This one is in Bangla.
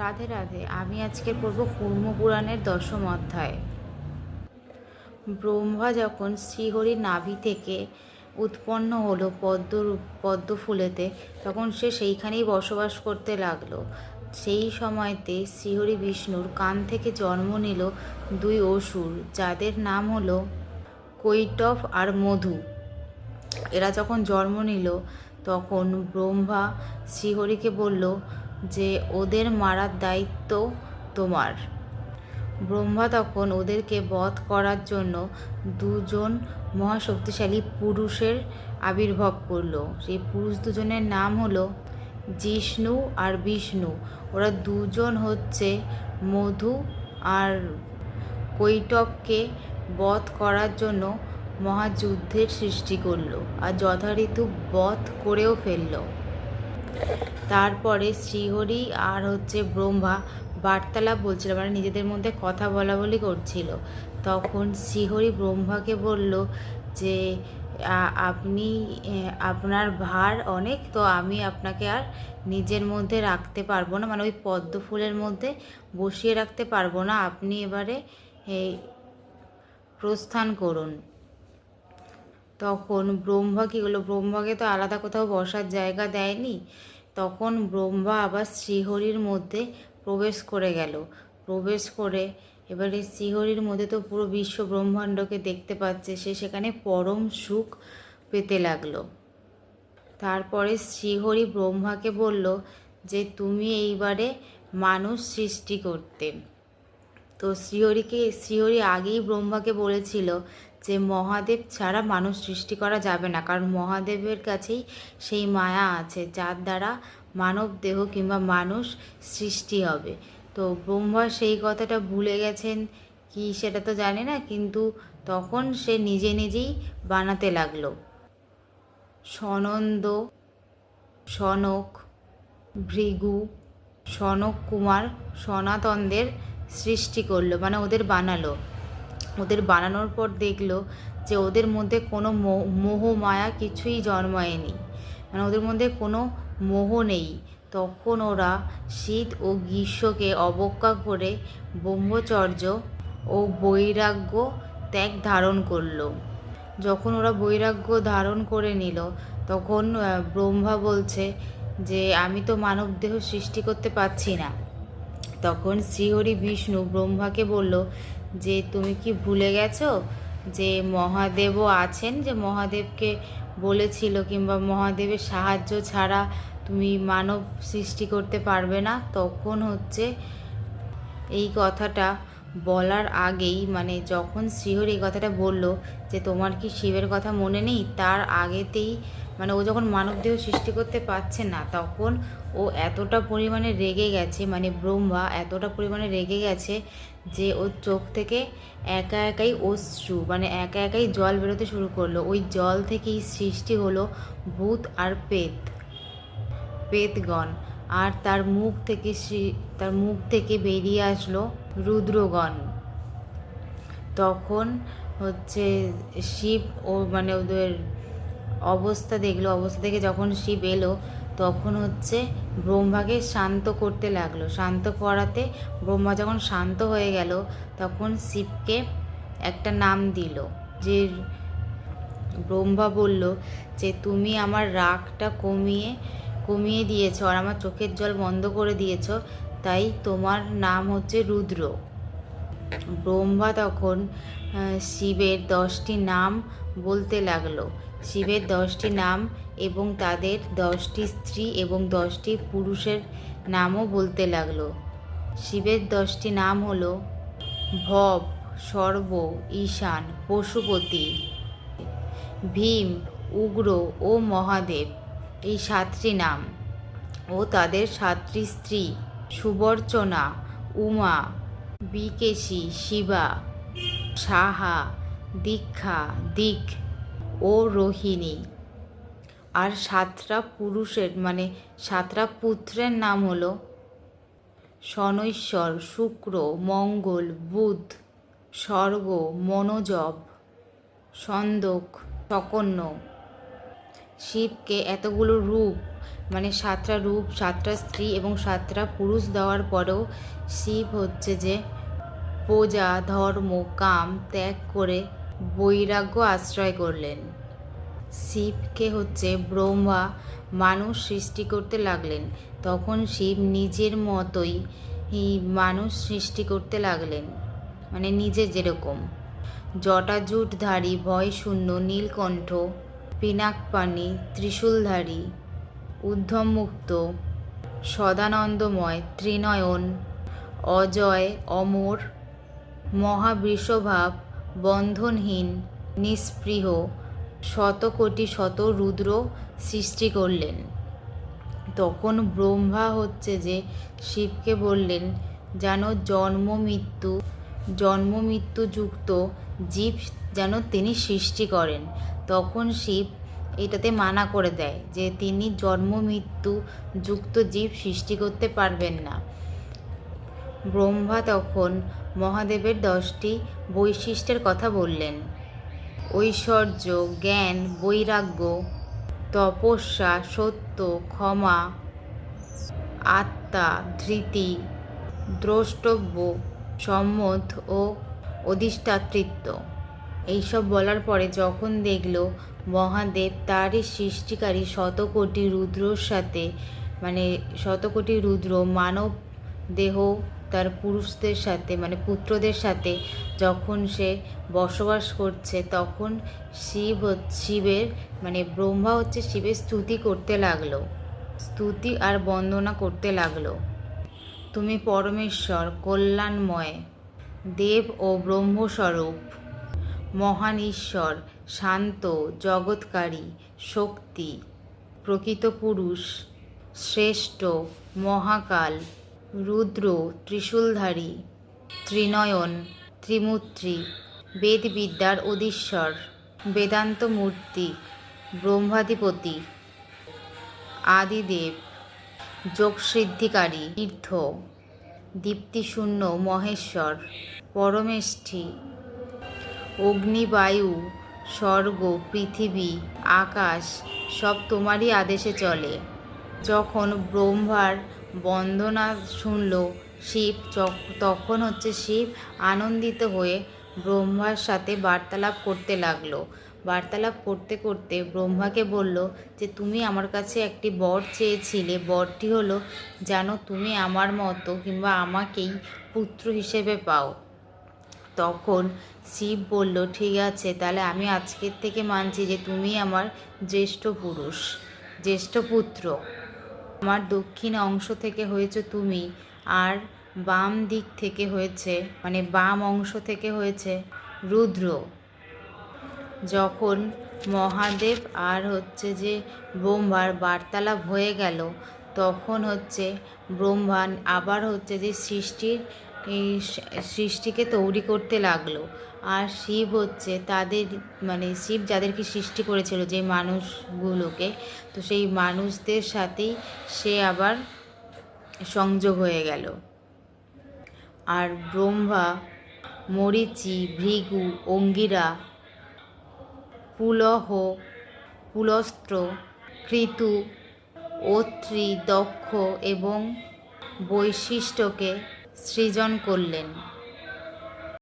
রাধে রাধে। আমি আজকে পড়ব কুর্ম পুরাণের দশম অধ্যায়। ব্রহ্মা যখন শ্রীহরির নাভি থেকে উৎপন্ন হলো পদ্ম পদ্ম ফুলেতে, তখন সে সেইখানেই বসবাস করতে লাগল। সেই সময়তে শ্রীহরি বিষ্ণুর কান থেকে জন্ম নিল দুই অসুর, যাদের নাম হলো কৈটব আর মধু। এরা যখন জন্ম নিল, তখন ব্রহ্মা শ্রীহরিকে বলল যে ওদের মারার দায়িত্ব তোমার। ব্রহ্মা তখন ওদেরকে বধ করার জন্য দুজন মহাশক্তিশালী পুরুষের আবির্ভাব করল। সেই পুরুষ দুজনের নাম হলো জিষ্ণু আর বিষ্ণু। ওরা দুজন হচ্ছে মধু আর কৈটবকে বধ করার জন্য মহাযুদ্ধের সৃষ্টি করল আর যথারীতি বধ করেও ফেলল। তারপরে শ্রীহরি আর হচ্ছে ব্রহ্মা বার্তালাপ বলছিল মানে নিজেদের মধ্যে কথা বলা বলি করছিল। তখন শ্রীহরি ব্রহ্মাকে বলল যে আপনি আপনার ভার অনেক, তো আমি আপনাকে আর নিজের মধ্যে রাখতে পারব না মানে ওই পদ্ম ফুলের মধ্যে বসিয়ে রাখতে পারব না। আপনি এবারে এই প্রস্থান করুন। তখন ব্রহ্মা কী হলো ব্রহ্মাকে তো আলাদা কোথাও বসার জায়গা দেয়নি। তখন ব্রহ্মা আবার শ্রীহরির মধ্যে প্রবেশ করে গেল। প্রবেশ করে এবারে শ্রীহরির মধ্যে তো পুরো বিশ্ব ব্রহ্মাণ্ডকে দেখতে পাচ্ছে। সে সেখানে পরম সুখ পেতে লাগল। তারপরে শ্রীহরি ব্রহ্মাকে বলল যে, তুমি এইবারে মানুষ সৃষ্টি করতে। তো শ্রীহরিকে, শ্রীহরি আগেই ব্রহ্মাকে বলেছিল যে মহাদেব ছাড়া মানুষ সৃষ্টি করা যাবে না। কারণ মহাদেবের কাছেই সেই মায়া আছে, যার দ্বারা মানব দেহ কিংবা মানুষ সৃষ্টি হবে। তো ব্রহ্মা সেই কথাটা ভুলে গেছেন কি সেটা তো জানে না, কিন্তু তখন সে নিজে নিজেই বানাতে লাগল। সনন্দ, সনক, ভৃগু, সনক কুমার, সনাতনদের সৃষ্টি করল মানে ওদের বানালো। ওদের বানানোর পর দেখল যে ওদের মধ্যে কোনো মোহ মায়া কিছুই জন্মায়নি। মানে ওদের মধ্যে কোনো মোহ নেই। তখন ওরা শীত ও গ্রীষ্মকে অবজ্ঞা করে ব্রহ্মচর্য ও বৈরাগ্য ত্যাগ ধারণ করল। যখন ওরা বৈরাগ্য ধারণ করে নিল, তখন ব্রহ্মা বলছে যে, আমি তো মানবদেহ সৃষ্টি করতে পারছি না। তখন শ্রীহরি বিষ্ণু ব্রহ্মাকে বলল, যে তুমি কি ভুলে গেছো যে মহাদেবও আছেন? যে মহাদেবকে বলেছিল কিংবা মহাদেবের সাহায্য ছাড়া তুমি মানব সৃষ্টি করতে পারবে না? তখন হচ্ছে এই কথাটা বলার আগেই মানে যখন শ্রীহরি এই কথাটা বলল যে তোমার কি শিবের কথা মনে নেই, তার আগেতেই মানে ও যখন মানবদেহ সৃষ্টি করতে পারছে না, তখন ও এতটা পরিমাণে রেগে গেছে মানে ব্রহ্মা এতটা পরিমাণে রেগে গেছে যে ওর চোখ থেকে একা একাই অশ্রু মানে একা একাই জল বেরোতে শুরু করল। ওই জল থেকেই সৃষ্টি হলো ভূত আর পেত, পেতগণ। আর তার মুখ থেকে তার মুখ থেকে বেরিয়ে আসলো রুদ্রগণ। তখন হচ্ছে শিব ও মানে ওদের অবস্থা দেখল, অবস্থা দেখে যখন শিব এলো, তখন হচ্ছে ব্রহ্মাকে শান্ত করতে লাগল। শান্ত করাতে ব্রহ্মা যখন শান্ত হয়ে গেল, তখন শিবকে একটা নাম দিল যে ব্রহ্মা বলল যে, তুমি আমার রাগটা কমিয়ে কমিয়ে দিয়েছ আর আমার চোখের জল বন্ধ করে দিয়েছ, তাই তোমার নাম হচ্ছে রুদ্র। ব্রহ্মা তখন শিবের দশটি নাম বলতে লাগল। শিবের দশটি নাম এবং তাদের দশটি স্ত্রী এবং দশটি পুরুষের নামও বলতে লাগল। শিবের দশটি নাম হলো ভব, সর্ব, ঈশান, পশুপতি, ভীম, উগ্র ও মহাদেব। এই সাতটি নাম। ও তাদের সাতটি স্ত্রী, সুবর্চনা, উমা, বিকেশী, শিবা, সাহা, দীক্ষা, দিক ও রোহিণী। আর সাতটা পুরুষের মানে সাতটা পুত্রের নাম হলো শনৈশ্বর, শুক্র, মঙ্গল, বুধ, স্বর্গ, মনোজব, সন্দক সকন্য শিবকে এতগুলো রূপ মানে সাতটা রূপ, সাতটা স্ত্রী এবং সাতটা পুরুষ দেওয়ার পরেও শিব হচ্ছে যে পূজা, ধর্ম, কাম ত্যাগ করে বৈরাগ্য আশ্রয় করলেন। শিবকে হচ্ছে ব্রহ্মা মানুষ সৃষ্টি করতে লাগলেন। তখন শিব নিজের মতোই মানুষ সৃষ্টি করতে লাগলেন মানে নিজে যেরকম। জটাজুটধারী ভয় শূন্য নীলকণ্ঠ পিনাকপাণি, ত্রিশূলধারী, ঊর্ধ্বমুক্ত, সদানন্দময়, ত্রিনয়ন, অজয়, অমর, মহাবৃষভাব, বন্ধনহীন, নিস্পৃহ শত কোটি শত রুদ্র সৃষ্টি করলেন। তখন ব্রহ্মা হচ্ছে যে শিবকে বললেন যেন জন্ম, মৃত্যু জন্ম মৃত্যুযুক্ত জীব যেন তিনি সৃষ্টি করেন, তখন শিব এটাতে মানা করে দেয় যে তিনি জন্ম মৃত্যু যুক্ত জীব সৃষ্টি করতে পারবেন না। ব্রহ্মা তখন মহাদেবের দশটি বৈশিষ্ট্যের কথা বললেন। ঐশ্বর্য, জ্ঞান, বৈরাগ্য, তপস্যা, সত্য, ক্ষমা, আত্মা, ধৃতি, দ্রষ্টব্য সম্মত ও অধিষ্ঠাতৃত্ব। এইসব বলার পরে যখন দেখল মহাদেব তারই সৃষ্টিকারী শতকোটি রুদ্রর সাথে মানে শতকোটি রুদ্র মানব দেহ তার পুরুষদের সাথে মানে পুত্রদের সাথে যখন সে বসবাস করছে, তখন শিব শিবের মানে ব্রহ্মা হচ্ছে শিবের স্তুতি করতে লাগল। স্তুতি আর বন্দনা করতে লাগল। তুমি পরমেশ্বর, কল্যাণময়, দেব ও ব্রহ্মস্বরূপ, মহান ঈশ্বর, শান্ত, জগৎকারী, শক্তি, প্রকৃত পুরুষ, শ্রেষ্ঠ, মহাকাল, রুদ্র, ত্রিশূলধারী, ত্রিনয়ন, ত্রিমূর্তি, বেদবিদ্যার অধীশ্বর বেদান্ত মূর্তি ব্রহ্মাধিপতি, আদিদেব যোগসিদ্ধিকারী, তীর্থ, দীপ্তিশূন্য, মহেশ্বর, পরমেষ্ঠী, অগ্নিবায়ু, স্বর্গ, পৃথিবী, আকাশ, সব তোমারই আদেশে চলে। যখন ব্রহ্মার বন্দনা শুনল, শিব তখন হচ্ছে শিব আনন্দিত হয়ে ব্রহ্মার সাথে বার্তালাপ করতে লাগল। বার্তালাপ করতে করতে ব্রহ্মাকে বলল যে, তুমি আমার কাছে একটি বর চেয়েছিলে। বরটি হলো যেন তুমি আমার মতো কিংবা আমাকেই পুত্র হিসেবে পাও। তখন শিব বলল, ঠিক আছে, তাহলে আমি আজকের থেকে মানছি যে, তুমি আমার জ্যেষ্ঠ পুরুষ, জ্যেষ্ঠ পুত্র। আমার দক্ষিণ অংশ থেকে হয়েছে তুমি, আর বাম দিক থেকে হয়েছে মানে বাম অংশ থেকে হয়েছে রুদ্র। যখন মহাদেব আর হচ্ছে যে ব্রহ্মার বার্তালাপ হয়ে গেল, তখন হচ্ছে ব্রহ্মা আবার হচ্ছে যে সৃষ্টির সৃষ্টিকে তৈরি করতে লাগল। আর শিব হচ্ছে তাদের মানে শিব যাদেরকে সৃষ্টি করেছিল, যে মানুষগুলোকে, তো সেই মানুষদের সাথেই সে আবার সংযোগ হয়ে গেল। আর ব্রহ্মা, মরিচি, ভৃগু, অঙ্গিরা পুলহ পুলস্ত্র কৃতু অত্রি দক্ষ এবং বৈশিষ্ট্যকে সৃজন করলেন।